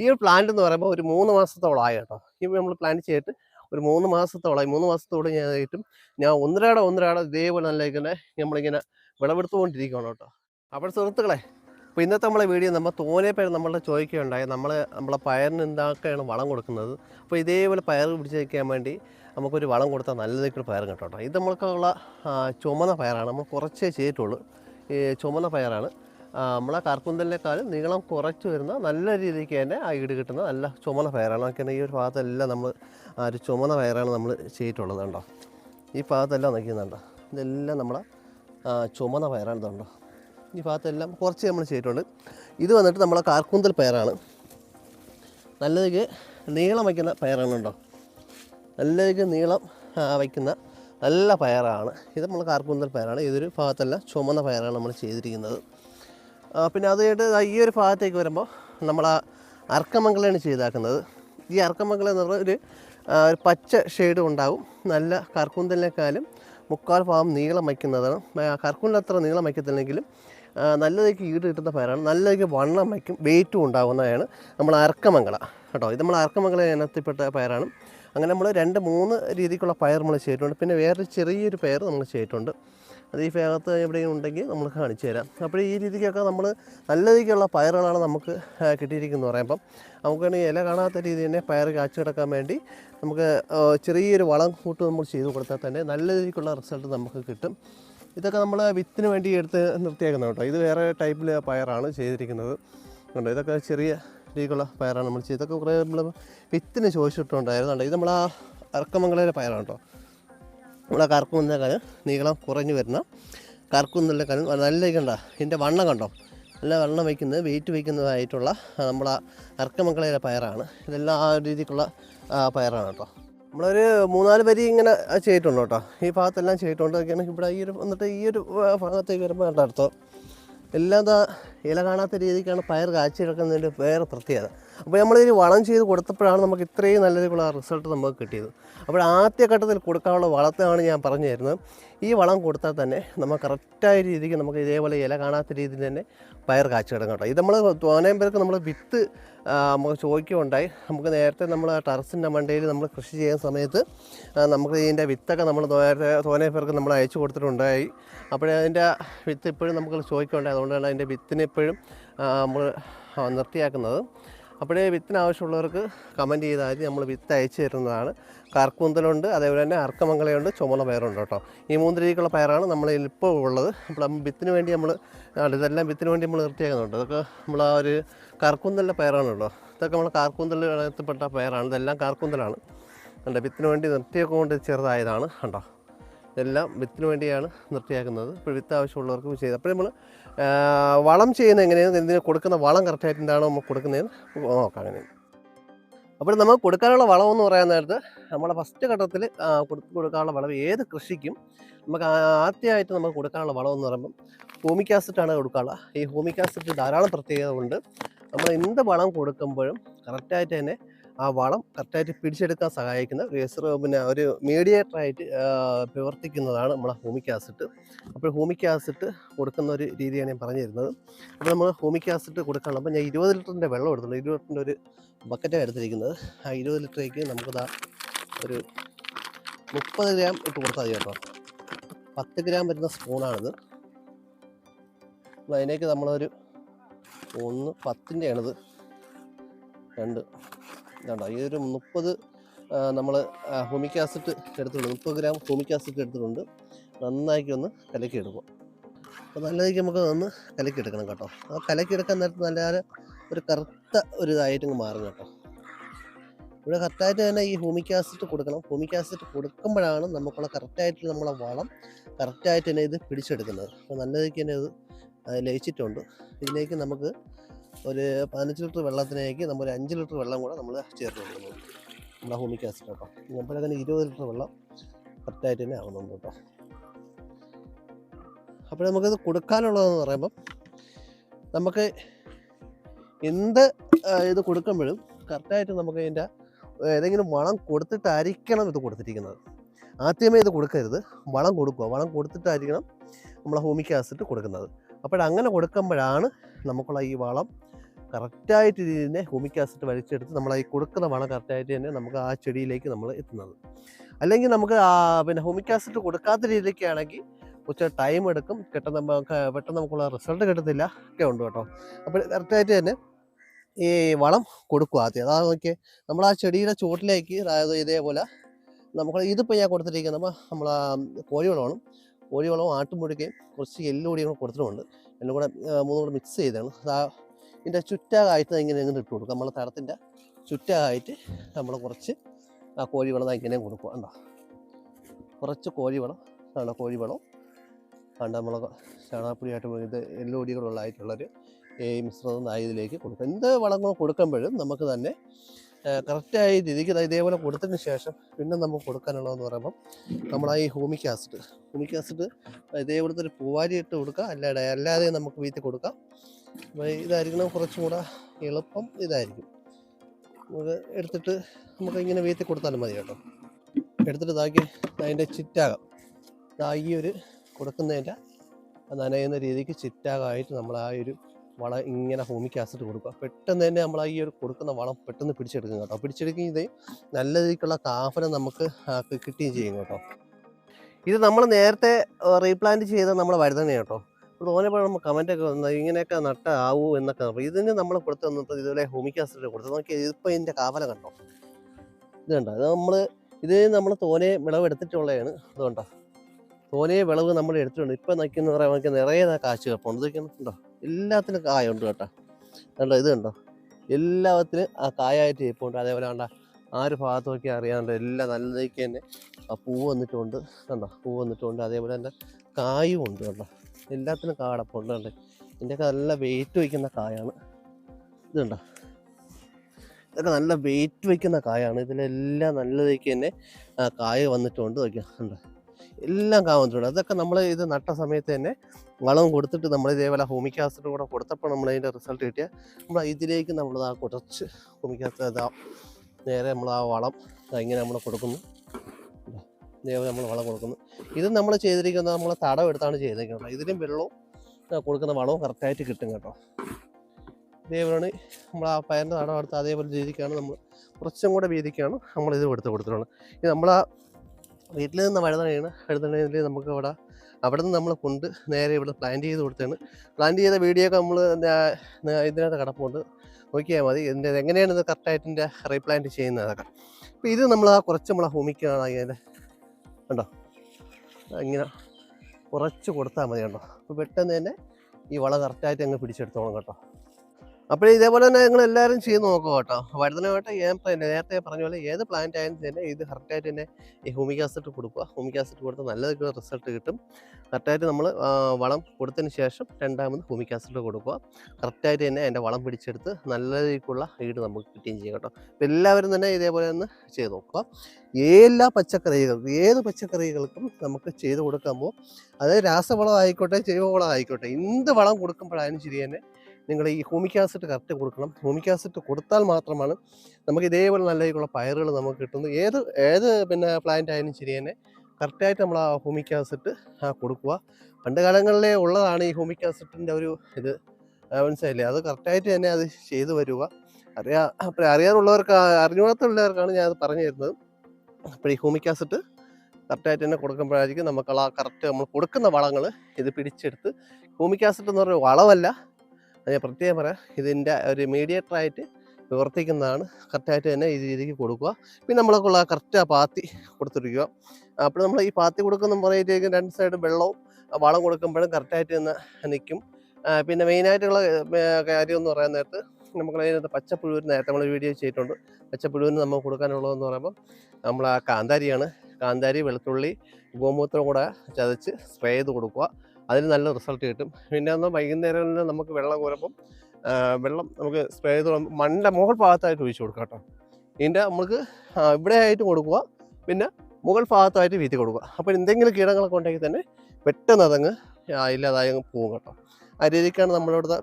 ഈ ഒരു പ്ലാന്റ് എന്ന് പറയുമ്പോൾ ഒരു മൂന്ന് മാസത്തോളമായി കേട്ടോ. ഈ നമ്മൾ പ്ലാന്റ് ചെയ്തിട്ട് ഒരു മൂന്ന് മാസത്തോളമായി മൂന്ന് മാസത്തോളം ഞാൻ ആയിട്ടും ഞാൻ ഒന്നരാടെ ഒന്നരാടെ ഇതേപോലെ നല്ല ഇങ്ങനെ നമ്മളിങ്ങനെ വിളവെടുത്തുകൊണ്ടിരിക്കുകയാണ് കേട്ടോ. അപ്പോൾ സുഹൃത്തുക്കളെ അപ്പോൾ ഇന്നത്തെ നമ്മളെ വീഡിയോ നമ്മൾ തോനെ പേര് നമ്മളുടെ ചോദിക്കുകയുണ്ടായി. നമ്മൾ നമ്മളെ പയറിന് എന്തൊക്കെയാണ് വളം കൊടുക്കുന്നത്? അപ്പോൾ ഇതേപോലെ പയർ പിടിച്ച് വയ്ക്കാൻ വേണ്ടി നമുക്കൊരു വളം കൊടുത്താൽ നല്ലതൊക്കെ പയർ കിട്ടും കേട്ടോ. ഇത് നമ്മൾക്കുള്ള ചുമന്ന പയറാണ്. നമ്മൾ കുറച്ചേ ചെയ്തിട്ടുള്ളൂ. ചുമന്ന പയറാണ്. നമ്മളെ കാർക്കുന്തലിനേക്കാളും നീളം കുറച്ച് വരുന്ന നല്ല രീതിക്ക് തന്നെ ആ ഈട് കിട്ടുന്ന നല്ല ചുമന്ന പയറാണ്. നോക്കിയാൽ ഈ ഒരു ഭാഗത്തെല്ലാം നമ്മൾ ആ ഒരു ചുമന്ന പയറാണ് നമ്മൾ ചെയ്തിട്ടുള്ളത് കണ്ടോ? ഈ ഭാഗത്തെല്ലാം നിൽക്കുന്നുണ്ടോ ഇതെല്ലാം നമ്മളെ ചുമന്ന പയറാണ് ഇതുണ്ടോ ഈ ഭാഗത്തെല്ലാം കുറച്ച് നമ്മൾ ചെയ്തിട്ടുണ്ട്. ഇത് വന്നിട്ട് നമ്മളെ കാർക്കുന്തൽ പയറാണ്. നല്ലതിക്ക് നീളം വയ്ക്കുന്ന പയറാണ് കേട്ടോ നല്ലതിക്ക് നീളം വയ്ക്കുന്ന നല്ല പയറാണ്. ഇത് നമ്മൾ കാർക്കുന്തൽ പയറാണ്. ഇതൊരു ഭാഗത്തെല്ലാം ചുമന്ന പയറാണ് നമ്മൾ ചെയ്തിരിക്കുന്നത്. പിന്നെ അത് കഴിഞ്ഞിട്ട് ഈ ഒരു ഭാഗത്തേക്ക് വരുമ്പോൾ നമ്മൾ ആ അർക്കമംഗലാണ് ചെയ്താക്കുന്നത്. ഈ അർക്കമംഗലം എന്ന് പറഞ്ഞാൽ ഒരു ഒരു പച്ച ഷെയ്ഡ് ഉണ്ടാവും. നല്ല കർക്കൂന്തലിനേക്കാളും മുക്കാൽ ഭാഗം നീളം വയ്ക്കുന്നതാണ്. കർക്കൂന്തൽ അത്ര നീളം വയ്ക്കത്തില്ലെങ്കിലും നല്ലതേക്ക് ഈട് കിട്ടുന്ന പയറാണ്. നല്ലതേക്ക് വണ്ണം വയ്ക്കും വെയിറ്റും ഉണ്ടാകുന്നതാണ് നമ്മൾ അർക്കമംഗള കേട്ടോ ഇത് നമ്മൾ അർക്കമംഗള ഇനത്തിൽപ്പെട്ട പയറാണ്. അങ്ങനെ നമ്മൾ രണ്ട് മൂന്ന് രീതിക്കുള്ള പയർ നമ്മൾ ചെയ്തിട്ടുണ്ട്. പിന്നെ വേറൊരു ചെറിയൊരു പയർ നമ്മൾ ചെയ്തിട്ടുണ്ട്. അത് ഈ ഭാഗത്ത് എവിടെയെങ്കിലും ഉണ്ടെങ്കിൽ നമ്മൾ കാണിച്ചു തരാം. അപ്പോൾ ഈ രീതിക്കൊക്കെ നമ്മൾ നല്ല രീതിക്കുള്ള പയറുകളാണ് നമുക്ക് കിട്ടിയിരിക്കുന്നത് പറയുമ്പം. നമുക്ക് ഇല കാണാത്ത രീതി തന്നെ പയർ കാച്ചു കിടക്കാൻ വേണ്ടി നമുക്ക് ചെറിയൊരു വളം കൂട്ട് നമ്മൾ ചെയ്ത് കൊടുത്താൽ തന്നെ നല്ല രീതിക്കുള്ള റിസൾട്ട് നമുക്ക് കിട്ടും. ഇതൊക്കെ നമ്മൾ വിത്തിന് വേണ്ടി എടുത്ത് നിർത്തിയേക്കുന്നത് കേട്ടോ. ഇത് വേറെ ടൈപ്പിൽ പയറാണ് ചെയ്തിരിക്കുന്നത്. കണ്ടോ ഇതൊക്കെ ചെറിയ രീതിക്കുള്ള പയറാണ് നമ്മൾ ചെയ്തത്. കുറേ നമ്മൾ വിത്തിന് ചോദിച്ചിട്ടുണ്ടായിരുന്നു. ഇത് നമ്മൾ ആ ഇറക്കമംഗലയിലെ പയറാണ് കേട്ടോ. നമ്മളെ കറക്കുന്നതിനേക്കാളും നീളം കുറഞ്ഞു വരുന്ന കറക്കുന്നതിനേക്കാളും നല്ല കണ്ട? ഇതിന്റെ വണ്ണം കണ്ടോ? നല്ല വണ്ണം വയ്ക്കുന്നത് വെയിറ്റ് വയ്ക്കുന്നതായിട്ടുള്ള നമ്മളെ അർക്കമംഗളയിലെ പയറാണ്. ഇതെല്ലാം ആ രീതിക്കുള്ള പയറാണ് കേട്ടോ. നമ്മളൊരു മൂന്നാൽ വരി ഇങ്ങനെ ചെയ്തിട്ടുണ്ട് കേട്ടോ. ഈ ഭാഗത്തെല്ലാം ചെയ്തിട്ടുണ്ട് ഇവിടെ ഈ ഒരു എന്നിട്ട് ഈ ഒരു ഭാഗത്തേക്ക് വരുമ്പോൾ കണ്ടടുത്തോ എല്ലാം താ ഇല കാണാത്ത രീതിക്കാണ് പയർ കാച്ചി കിടക്കുന്നതിന്റെ വേറെ പ്രത്യേകത. അപ്പോൾ നമ്മളിതിന് വളം ചെയ്ത് കൊടുത്തപ്പോഴാണ് നമുക്ക് ഇത്രയും നല്ല രീതിയിലുള്ള റിസൾട്ട് നമുക്ക് കിട്ടിയത്. അപ്പോൾ ആദ്യ ഘട്ടത്തിൽ കൊടുക്കാനുള്ള വളത്തെയാണ് ഞാൻ പറഞ്ഞു തരുന്നത് ഈ വളം കൊടുത്താൽ തന്നെ നമുക്ക് കറക്റ്റായ രീതിക്ക് നമുക്ക് ഇതേപോലെ ഇല കാണാത്ത രീതിയിൽ തന്നെ പയർ കാച്ചി കിടക്കും കേട്ടോ. ഇത് നമ്മൾ തോനയും പേർക്ക് നമ്മൾ വിത്ത് നമുക്ക് ചോദിക്കുകയുണ്ടായി. നമുക്ക് നേരത്തെ നമ്മൾ ആ ടെറസിന്റെ മണ്ടയിൽ നമ്മൾ കൃഷി ചെയ്യുന്ന സമയത്ത് നമുക്ക് ഇതിന്റെ വിത്തൊക്കെ നമ്മൾ നേരത്തെ തോനെ പേർക്ക് നമ്മൾ അയച്ചു കൊടുത്തിട്ടുണ്ടായി. അപ്പോഴേ അതിന്റെ വിത്ത് ഇപ്പോഴും നമുക്ക് ചോദിക്കുകയുണ്ടായി. അതുകൊണ്ടാണ് അതിന്റെ വിത്തിനെപ്പോഴും നമ്മൾ നിർത്തിയാക്കുന്നത്. അപ്പോഴേ വിത്തിന് ആവശ്യമുള്ളവർക്ക് കമന്റ് ചെയ്താൽ നമ്മൾ വിത്ത് അയച്ചു തരുന്നതാണ്. കർക്കൂന്തലുണ്ട് അതേപോലെ തന്നെ അർക്കമംഗലയുണ്ട് ചുമല പയറുണ്ട് കേട്ടോ. ഈ മൂന്ന് രീതിക്കുള്ള പയറാണ് നമ്മൾ ഇപ്പോൾ ഉള്ളത്. അപ്പോൾ വിത്തിന് വേണ്ടി നമ്മൾ ഇതെല്ലാം വിത്തിന് വേണ്ടി നമ്മൾ നിർത്തിയാക്കുന്നുണ്ട്. അതൊക്കെ നമ്മൾ ആ ഒരു കർക്കൂന്തലിന്റെ പയറാണ് കേട്ടോ. ഇതൊക്കെ നമ്മൾ കാർക്കൂന്തൽ ഇനത്തിൽപ്പെട്ട പയറാണ്. ഇതെല്ലാം കാർക്കൂന്തലാണ്. കണ്ടോ? വിത്തിന് വേണ്ടി നിർത്തിയൊക്കെ കൊണ്ട് ചെറുതായതാണ് കണ്ടോ? ഇതെല്ലാം വിത്തിന് വേണ്ടിയാണ് നിർത്തിയാക്കുന്നത്. ഇപ്പോൾ വിത്ത് ആവശ്യമുള്ളവർക്ക് ചെയ്ത്. അപ്പോൾ നമ്മൾ വളം ചെയ്യുന്ന എങ്ങനെയാണ്? ഇതിന് കൊടുക്കുന്ന വളം കറക്റ്റായിട്ട് എന്താണോ നമുക്ക് കൊടുക്കുന്നതെന്ന് നോക്കാം അങ്ങനെ അപ്പോൾ നമ്മൾ കൊടുക്കാനുള്ള വളം എന്ന് പറയാൻ നേരത്ത് നമ്മളെ ഫസ്റ്റ് ഘട്ടത്തിൽ കൊടുത്ത് കൊടുക്കാനുള്ള വളം ഏത് കൃഷിക്കും നമുക്ക് ആദ്യമായിട്ട് നമുക്ക് കൊടുക്കാനുള്ള വളം എന്ന് പറയുമ്പം ഹോമിക് ആസിഡാണ് കൊടുക്കാനുള്ള. ഈ ഹോമിക് ആസിഡ് ധാരാളം പ്രത്യേകത ഉണ്ട്. നമ്മൾ എന്ത് വളം കൊടുക്കുമ്പോഴും കറക്റ്റായിട്ട് തന്നെ ആ വളം കറക്റ്റായിട്ട് പിടിച്ചെടുക്കാൻ സഹായിക്കുന്ന ഒരു പിന്നെ ഒരു മീഡിയേറ്ററായിട്ട് പ്രവർത്തിക്കുന്നതാണ് നമ്മളെ ഹോമിക് ആസിഡ്. അപ്പോൾ ഹോമിക് ആസിഡ് കൊടുക്കുന്ന ഒരു രീതിയാണ് ഞാൻ പറഞ്ഞു തരുന്നത് അപ്പോൾ നമ്മൾ ഹോമിക് ആസിഡ് കൊടുക്കണം അപ്പോൾ ഞാൻ ഇരുപത് ലിറ്ററിന്റെ വെള്ളം എടുത്തുള്ളൂ ഇരുപത് ലിറ്ററിന്റെ ഒരു ബക്കറ്റാണ് എടുത്തിരിക്കുന്നത്. ആ ഇരുപത് ലിറ്ററേക്ക് നമുക്കതാ ഒരു മുപ്പത് ഗ്രാം ഇട്ട് കൊടുത്താൽ മതി കേട്ടോ. പത്ത് ഗ്രാം വരുന്ന സ്പൂണാണിത്. അപ്പോൾ അതിലേക്ക് നമ്മളൊരു ഒന്ന് പത്തിന്റെയാണിത്. രണ്ട് ഇതാണ്ടോ? ഈ ഒരു മുപ്പത് നമ്മൾ ഹോമിക് ആസിഡ് എടുത്തിട്ടുണ്ട്. മുപ്പത് ഗ്രാം ഹോമിക് ആസിഡ് എടുത്തിട്ടുണ്ട്. നന്നാക്കി ഒന്ന് കലക്കിയെടുക്കും. അപ്പോൾ നല്ല രീതിക്ക് നമുക്ക് ഒന്ന് കലക്കിയെടുക്കണം കേട്ടോ. ആ കലക്കിയെടുക്കാൻ നേരത്തെ നല്ല ഒരു കറുത്ത ഒരു ഇതായിട്ട് മാറും കേട്ടോ. ഇവിടെ കറക്റ്റായിട്ട് തന്നെ ഈ ഹോമിക് ആസിഡ് കൊടുക്കണം. ഹോമിക് ആസിഡ് കൊടുക്കുമ്പോഴാണ് നമുക്കുള്ള കറക്റ്റായിട്ട് നമ്മളെ വളം കറക്റ്റായിട്ട് തന്നെ ഇത് പിടിച്ചെടുക്കുന്നത്. അപ്പോൾ നല്ല രീതിക്ക് തന്നെ ഇത് ലയിച്ചിട്ടുണ്ട്. ഇതിലേക്ക് നമുക്ക് ഒരു പതിനഞ്ച് ലിറ്റർ വെള്ളത്തിലേക്ക് നമ്മൾ ഒരു അഞ്ച് ലിറ്റർ വെള്ളം കൂടെ നമ്മൾ ചേർത്ത് കൊടുക്കുന്നു നമ്മുടെ ഹോമിക് ആസിഡ് കേട്ടോ. അപ്പോഴങ്ങനെ ഇരുപത് ലിറ്റർ വെള്ളം കറക്റ്റായിട്ട് തന്നെ ആവുന്നുണ്ട് കേട്ടോ. അപ്പോൾ നമുക്കിത് കൊടുക്കാനുള്ളതെന്ന് പറയുമ്പം നമുക്ക് എന്ത് ഇത് കൊടുക്കുമ്പോഴും കറക്റ്റായിട്ട് നമുക്ക് ഇതിന്റെ ഏതെങ്കിലും വളം കൊടുത്തിട്ടായിരിക്കണം ഇത് കൊടുത്തിരിക്കുന്നത്. ആദ്യമേ ഇത് കൊടുക്കരുത്. വളം കൊടുക്കുക. വളം കൊടുത്തിട്ടായിരിക്കണം നമ്മളെ ഹോമിക് ആസിഡ് കൊടുക്കുന്നത്. അപ്പോഴങ്ങനെ കൊടുക്കുമ്പോഴാണ് നമുക്കുള്ള ഈ വളം കറക്റ്റായിട്ട് ഇതിനെ ഹൂമിക് ആസിഡ് വലിച്ചെടുത്ത് നമ്മൾ ഈ വളം കറക്റ്റായിട്ട് തന്നെ നമുക്ക് ആ ചെടിയിലേക്ക് നമ്മൾ എത്തുന്നത്. അല്ലെങ്കിൽ നമുക്ക് പിന്നെ ഹൂമിക് ആസിഡ് കൊടുക്കാത്ത രീതിയിലേക്കാണെങ്കിൽ കുറച്ച് ടൈം എടുക്കും. പെട്ടെന്ന് നമുക്ക് പെട്ടെന്ന് നമുക്കുള്ള റിസൾട്ട് കിട്ടത്തില്ല. ഒക്കെ ഉണ്ട് കേട്ടോ. അപ്പോൾ കറക്റ്റായിട്ട് തന്നെ ഈ വളം കൊടുക്കുക ആദ്യം. അതാ നോക്കിയേ നമ്മൾ ആ ചെടിയുടെ ചുവട്ടിലേക്ക് അതായത് ഇതേപോലെ നമുക്ക് ഇതിപ്പോൾ ഞാൻ കൊടുത്തിരിക്കുന്നത് നമ്മൾ നമ്മൾ കോഴിവളമാണ്. കോഴിവളവും ആട്ടുമുടിക്കുകയും കുറച്ച് എല്ലുപൊടിയും കൂടെ കൊടുത്തിട്ടുണ്ട് എല്ലാം കൂടെ മൂന്നും കൂടെ മിക്സ് ചെയ്താണ്. ഇതിന്റെ ചുറ്റാകായിട്ട് ഇങ്ങനെ ഇങ്ങനെ ഇട്ട് കൊടുക്കും. നമ്മൾ തടത്തിന്റെ ചുറ്റാകായിട്ട് നമ്മൾ കുറച്ച് ആ കോഴിവളം ഇങ്ങനെ കൊടുക്കുക കണ്ടോ? കുറച്ച് കോഴിവളം. ആണ് കോഴിവളം കണ്ട? നമ്മൾ ചാണകപ്പൊടിയായിട്ട് ഇത് എല്ലോടികളുള്ളതായിട്ടുള്ളൊരു ഈ മിശ്രിതം ഇതിലേക്ക് കൊടുക്കുക എന്ത് വളങ്ങൾ കൊടുക്കുമ്പോഴും നമുക്ക് തന്നെ കറക്റ്റായ രീതിക്ക് ഇതേപോലെ കൊടുത്തതിന് ശേഷം പിന്നെ നമുക്ക് കൊടുക്കാനുള്ളതെന്ന് പറയുമ്പം നമ്മൾ ഈ ഹൂമിക് ആസിഡ്. ഹൂമിക് ആസിഡ് ഇതേപോലത്തെ ഒരു പൂവാരി ഇട്ട് കൊടുക്കുക അല്ലാതെ അല്ലാതെ നമുക്ക് വീട്ടിൽ കൊടുക്കാം. ഇതായിരിക്കണം കുറച്ചും കൂടെ എളുപ്പം ഇതായിരിക്കും. നമുക്ക് എടുത്തിട്ട് നമുക്ക് ഇങ്ങനെ വീട്ടിൽ കൊടുത്താലും മതി കേട്ടോ. എടുത്തിട്ട് ഇതാക്കി അതിന്റെ ചിറ്റാകം. ഇതാക്കി ഒരു കൊടുക്കുന്നതിന്റെ നനയുന്ന രീതിക്ക് ചിറ്റാകമായിട്ട് നമ്മൾ ആ ഒരു വളം ഇങ്ങനെ ഹോമിക് ആസിഡ് കൊടുക്കുക. പെട്ടെന്ന് തന്നെ നമ്മൾ ഈ ഒരു കൊടുക്കുന്ന വളം പെട്ടെന്ന് പിടിച്ചെടുക്കും കേട്ടോ. പിടിച്ചെടുക്കുകയും ഇതേ നല്ല രീതിക്കുള്ള കാഫലം നമുക്ക് കിട്ടുകയും ചെയ്യും കേട്ടോ. ഇത് നമ്മൾ നേരത്തെ റീപ്ലാന്റ് ചെയ്ത നമ്മൾ വഴുതന കേട്ടോ. തോന്നിയപ്പോൾ നമ്മൾ കമന്റ് ഒക്കെ വന്നത് ഇങ്ങനെയൊക്കെ നട്ട ആവൂ എന്നൊക്കെ ഇതിന് നമ്മൾ കൊടുത്തു തന്നപ്പോൾ ഇതുപോലെ ഹോമിക് ആസിഡ് കൊടുത്തു നോക്കി ഇതിപ്പോൾ ഇതിന്റെ കാവല കണ്ടോ? ഇത് കണ്ടോ? ഇത് നമ്മൾ ഇത് നമ്മൾ തോനെ വിളവെടുത്തിട്ടുള്ളതാണ് അതുകൊണ്ടോ തോനെ വിളവ് നമ്മൾ എടുത്തിട്ടുണ്ട്. ഇപ്പം നിൽക്കുന്ന പറയാൻ നമുക്ക് നിറയെ കാശ് കിടപ്പുണ്ട് ഇതൊക്കെ എല്ലാത്തിനും കായുണ്ട് കേട്ടോ. കണ്ടോ? ഇത് കണ്ടോ? എല്ലാത്തിനും ആ കായായിട്ട് ഇരിപ്പുണ്ട്. അതേപോലെ കണ്ട? ആ ഒരു ഭാഗത്ത് നോക്കി അറിയാണ്ട് എല്ലാം നല്ല രീതിക്ക് തന്നെ ആ പൂ വന്നിട്ടുണ്ട്. കണ്ടോ? പൂ വന്നിട്ടുണ്ട്. അതേപോലെ തന്നെ കായും ഉണ്ട് കണ്ടോ? എല്ലാത്തിനും കാട പൊള്ളുണ്ട് കണ്ടേ ഇതിന്റെയൊക്കെ നല്ല വെയിറ്റ് വയ്ക്കുന്ന കായാണ്. ഇതുണ്ടോ? ഇതൊക്കെ നല്ല വെയിറ്റ് വയ്ക്കുന്ന കായാണ്. ഇതിലെല്ലാം നല്ലതേക്ക് തന്നെ കായ വന്നിട്ടുണ്ട് വയ്ക്കുന്നുണ്ട് എല്ലാം കാ വന്നിട്ടുണ്ട്. അതൊക്കെ നമ്മൾ ഇത് നട്ട സമയത്ത് തന്നെ വളം കൊടുത്തിട്ട് നമ്മൾ ഇതേപോലെ ഹോമിക് ആസിഡ് കൂടെ കൊടുത്തപ്പോൾ നമ്മൾ അതിന്റെ റിസൾട്ട് കിട്ടിയാൽ നമ്മൾ ഇതിലേക്ക് നമ്മൾ ആ കുറച്ച് ഹോമിക് ആസിഡ് നേരെ നമ്മൾ ആ വളം ഇങ്ങനെ നമ്മൾ കൊടുക്കുന്നു. നമ്മൾ വളം കൊടുക്കുന്നു. ഇത് നമ്മൾ ചെയ്തിരിക്കുന്നത് നമ്മൾ തടം എടുത്താണ് ചെയ്തിരിക്കുന്നത് ഇതിലും വെള്ളവും കൊടുക്കുന്ന വളവും കറക്റ്റായിട്ട് കിട്ടും കേട്ടോ. ഇതേപോലെയാണ് നമ്മൾ ആ പയറിന്റെ തടം എടുത്ത് അതേപോലെ രീതിക്കാണ് നമ്മൾ കുറച്ചും കൂടെ വീതിക്കാണ് നമ്മൾ ഇത് എടുത്ത് കൊടുത്തിട്ടുള്ളത്. ഇത് നമ്മൾ ആ വീട്ടിൽ നിന്ന് വഴുതണയാണ് വഴുതണയിൽ നമുക്ക് അവിടെ അവിടെ നിന്ന് നമ്മൾ കൊണ്ട് നേരെ ഇവിടെ പ്ലാന്റ് ചെയ്ത് കൊടുത്താണ് പ്ലാന്റ് ചെയ്ത വീഡിയോ ഒക്കെ നമ്മൾ ഇതിനകത്ത് കിടപ്പുണ്ട്. നോക്കിയാൽ മതി. ഇതിന്റെ എങ്ങനെയാണ് ഇത് കറക്റ്റായിട്ട് റീപ്ലാന്റ് ചെയ്യുന്നത് അതൊക്കെ. അപ്പോൾ ഇത് നമ്മൾ ആ കുറച്ച് നമ്മളെ ഭൂമിക്കാണ് അതിന്റെ കണ്ടോ? ഇങ്ങനെ കുറച്ച് കൊടുത്താൽ മതി കണ്ടോ? അപ്പോൾ പെട്ടെന്ന് തന്നെ ഈ വള കറക്റ്റായിട്ട് അങ്ങ് പിടിച്ചെടുത്തോളാം കേട്ടോ. അപ്പോൾ ഇതേപോലെ തന്നെ നിങ്ങൾ എല്ലാവരും ചെയ്ത് നോക്കുക കേട്ടോ. വഴുതനമായിട്ട് ഞാൻ ഇപ്പം നേരത്തെ പറഞ്ഞ പോലെ ഏത് പ്ലാന്റ് ആയാലും തന്നെ ഇത് കറക്റ്റായിട്ട് തന്നെ ഈ ഹൂമിക് ആസിഡ് കൊടുക്കുക. ഹൂമിക് ആസിഡ് കൊടുത്ത് നല്ല റിസൾട്ട് കിട്ടും. കറക്റ്റായിട്ട് നമ്മൾ വളം കൊടുത്തതിന് ശേഷം രണ്ടാമത് ഹൂമിക് ആസിഡ് കൊടുക്കുക. കറക്റ്റായിട്ട് തന്നെ അതിന്റെ വളം പിടിച്ചെടുത്ത് നല്ല രീതിക്കുള്ള ഈട് നമുക്ക് കിട്ടുകയും ചെയ്യും കേട്ടോ. അപ്പോൾ എല്ലാവരും തന്നെ ഇതേപോലെ ഒന്ന് ചെയ്ത് നോക്കുക. എല്ലാ പച്ചക്കറികൾക്കും ഏത് പച്ചക്കറികൾക്കും നമുക്ക് ചെയ്ത് കൊടുക്കുമ്പോൾ അതായത് രാസവളം ആയിക്കോട്ടെ ജൈവവളം ആയിക്കോട്ടെ എന്ത് വളം കൊടുക്കുമ്പോഴായാലും ശരി തന്നെ നിങ്ങൾ ഈ ഹ്യൂമിക് ആസിഡ് കറക്റ്റ് കൊടുക്കണം. ഹ്യൂമിക് ആസിഡ് കൊടുത്താൽ മാത്രമാണ് നമുക്ക് ഇതേപോലെ നല്ല രീതിയിലുള്ള പയറുകൾ നമുക്ക് കിട്ടുന്നത്. ഏത് ഏത് പിന്നെ പ്ലാന്റ് ആയാലും ശരി തന്നെ കറക്റ്റായിട്ട് നമ്മൾ ആ ഹ്യൂമിക് ആസിഡ് ആ കൊടുക്കുക. പണ്ട് കാലങ്ങളിലെ ഉള്ളതാണ് ഈ ഹ്യൂമിക് ആസിഡിന്റെ ഒരു ഇത്. ആ, മനസ്സിലായില്ലേ? അത് കറക്റ്റായിട്ട് തന്നെ അത് ചെയ്തു വരിക. അറിയാ അറിയാറുള്ളവർക്ക് അറിഞ്ഞുകൂടാത്തുള്ളവർക്കാണ് ഞാൻ പറഞ്ഞു തരുന്നത്. അപ്പോൾ ഈ ഹ്യൂമിക് ആസിഡ് കറക്റ്റായിട്ട് തന്നെ കൊടുക്കുമ്പോഴായിരിക്കും നമുക്കുള്ള കറക്റ്റ് നമ്മൾ കൊടുക്കുന്ന വളങ്ങൾ ഇത് പിടിച്ചെടുത്ത്. ഹ്യൂമിക് ആസിഡ് എന്ന് പറയുന്ന വളമല്ല. ഞാൻ പ്രത്യേകം പറയാം. ഇതിന്റെ ഒരു മീഡിയേറ്ററായിട്ട് പ്രവർത്തിക്കുന്നതാണ് കറക്റ്റായിട്ട് തന്നെ ഈ രീതിക്ക് കൊടുക്കുക. പിന്നെ നമ്മളൊക്കെയുള്ള കറക്റ്റ് ആ പാത്തി കൊടുത്തിരിക്കുക. അപ്പോൾ നമ്മൾ ഈ പാത്തി കൊടുക്കുന്ന പറയുമ്പോഴത്തേക്കും രണ്ട് സൈഡ് വെള്ളവും വളം കൊടുക്കുമ്പോഴും കറക്റ്റായിട്ട് തന്നെ നിൽക്കും. പിന്നെ മെയിനായിട്ടുള്ള കാര്യം എന്ന് പറയാൻ നേരത്ത് നമുക്ക് അതിനകത്ത് പച്ചപ്പുഴുവിന് നേരത്തെ നമ്മൾ വീഡിയോ ചെയ്തിട്ടുണ്ട്. പച്ചപ്പുഴുവിന് നമുക്ക് കൊടുക്കാനുള്ളതെന്ന് പറയുമ്പോൾ നമ്മൾ ആ കാന്താരിയാണ്. കാന്താരി വെളുത്തുള്ളി ഗോമൂത്രം കൂടെ ചതച്ച് സ്പ്രേ ചെയ്ത് കൊടുക്കുക. അതിന് നല്ല റിസൾട്ട് കിട്ടും. പിന്നെ ഒന്ന് വൈകുന്നേരങ്ങളിൽ നമുക്ക് വെള്ളം കോരുമ്പം വെള്ളം നമുക്ക് സ്പ്രേ ചെയ്ത് മണ്ണിന്റെ മുകൾ ഭാഗത്തായിട്ട് ഒഴിച്ചു കൊടുക്കുക കേട്ടോ. ഇതിന്റെ നമുക്ക് ഇവിടെ ആയിട്ട് കൊടുക്കുക പിന്നെ മുകൾ ഭാഗത്തായിട്ട് വീതി കൊടുക്കുക. അപ്പോൾ എന്തെങ്കിലും കീടങ്ങളൊക്കെ ഉണ്ടെങ്കിൽ തന്നെ പെട്ടെന്ന് അതങ്ങ് ഇല്ലാതായി അങ്ങ് പോകും കേട്ടോ. ആ രീതിക്കാണ് നമ്മളിവിടുത്തെ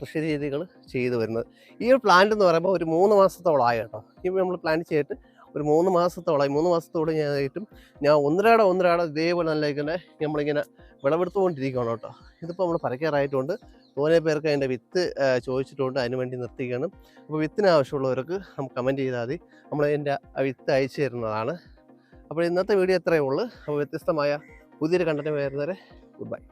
കൃഷി രീതികൾ ചെയ്തു വരുന്നത്. ഈ ഒരു പ്ലാന്റ് എന്ന് പറയുമ്പോൾ ഒരു മൂന്ന് മാസത്തോളമായി കേട്ടോ. ഇപ്പോൾ നമ്മൾ പ്ലാന്റ് ചെയ്തിട്ട് ഒരു മൂന്ന് മാസത്തോളമായി മൂന്ന് മാസത്തോളം ഞാൻ ആയിട്ടും ഞാൻ ഒന്നരാട ഒന്നരാട ഇതേപോലെ നല്ല ഇങ്ങനെ നമ്മളിങ്ങനെ വിളവെടുത്തുകൊണ്ടിരിക്കുകയാണ് കേട്ടോ. ഇതിപ്പോൾ നമ്മൾ പറിക്കാറായിട്ടുണ്ട്. ഓരോ പേർക്ക് അതിന്റെ വിത്ത് ചോദിച്ചിട്ടുണ്ട്. അതിന് വേണ്ടി നിർത്തിക്കണം. അപ്പോൾ വിത്തിന് ആവശ്യമുള്ളവർക്ക് നമുക്ക് കമന്റ് ചെയ്താൽ മതി. നമ്മൾ അതിന്റെ വിത്ത് അയച്ചു തരുന്നതാണ്. അപ്പോൾ ഇന്നത്തെ വീഡിയോ എത്രയേ ഉള്ളൂ. അപ്പോൾ വ്യത്യസ്തമായ പുതിയൊരു കണ്ടന്റ് വരുന്നവരെ ഗുഡ് ബൈ